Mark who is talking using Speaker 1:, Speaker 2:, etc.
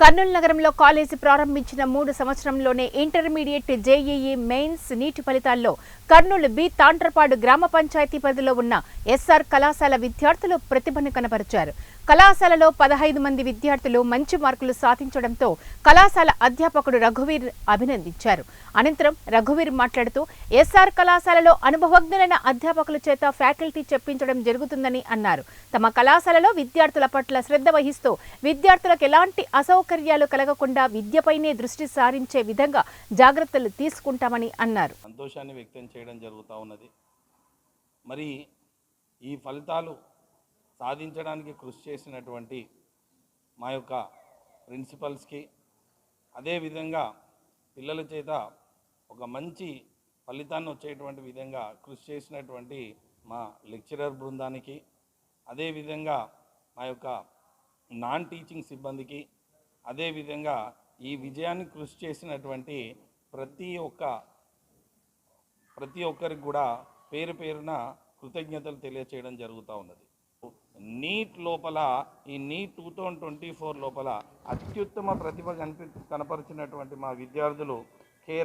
Speaker 1: కర్నూలు నగరంలో కాలేజీ ప్రారంభించిన మూడు సంవత్సరంలోనే ఇంటర్మీడియట్ జేఈఈ మెయిన్స్ నీటి ఫలితాల్లో కర్నూలు బి తాండ్రపాడు గ్రామ పంచాయతీ పరిధిలో ఉన్న ఎస్ఆర్ కళాశాల విద్యార్థులు ప్రతిభను కనబరిచారు కళాశాలలో పదహైదు మంది విద్యార్థులు మంచి మార్కులు సాధించడంతో కళాశాల అధ్యాపకుడు రఘువీర్ అభినందించారు. అనంతరం రఘువీర్ మాట్లాడుతూ ఎస్ఆర్ కళాశాలలో అనుభవజ్ఞులైన అధ్యాపకుల చేత ఫ్యాకల్టీ చెప్పించడం జరుగుతుందని అన్నారు. తమ కళాశాలలో విద్యార్థుల పట్ల శ్రద్ధ వహిస్తూ విద్యార్థులకు ఎలాంటి అసౌ అసౌకర్యాలు కలగకుండా విద్యపైనే దృష్టి సారించే విధంగా జాగ్రత్తలు తీసుకుంటామని అన్నారు.
Speaker 2: సంతోషాన్ని వ్యక్తం చేయడం జరుగుతూ ఉన్నది. మరి ఈ ఫలితాలు సాధించడానికి కృషి చేసినటువంటి మా యొక్క ప్రిన్సిపల్స్కి అదేవిధంగా పిల్లల చేత ఒక మంచి ఫలితాన్ని వచ్చేటువంటి విధంగా కృషి చేసినటువంటి మా లెక్చరర్ బృందానికి అదేవిధంగా మా యొక్క నాన్ టీచింగ్ సిబ్బందికి అదేవిధంగా ఈ విజయాన్ని కృషి చేసినటువంటి ప్రతి ఒక్క ప్రతి ఒక్కరికి కూడా పేరు పేరున కృతజ్ఞతలు తెలియచేయడం జరుగుతూ ఉన్నది. నీట్ లోపల ఈ NEET two thousand twenty four లోపల అత్యుత్తమ ప్రతిభ కనిపి కనపరిచినటువంటి మా విద్యార్థులు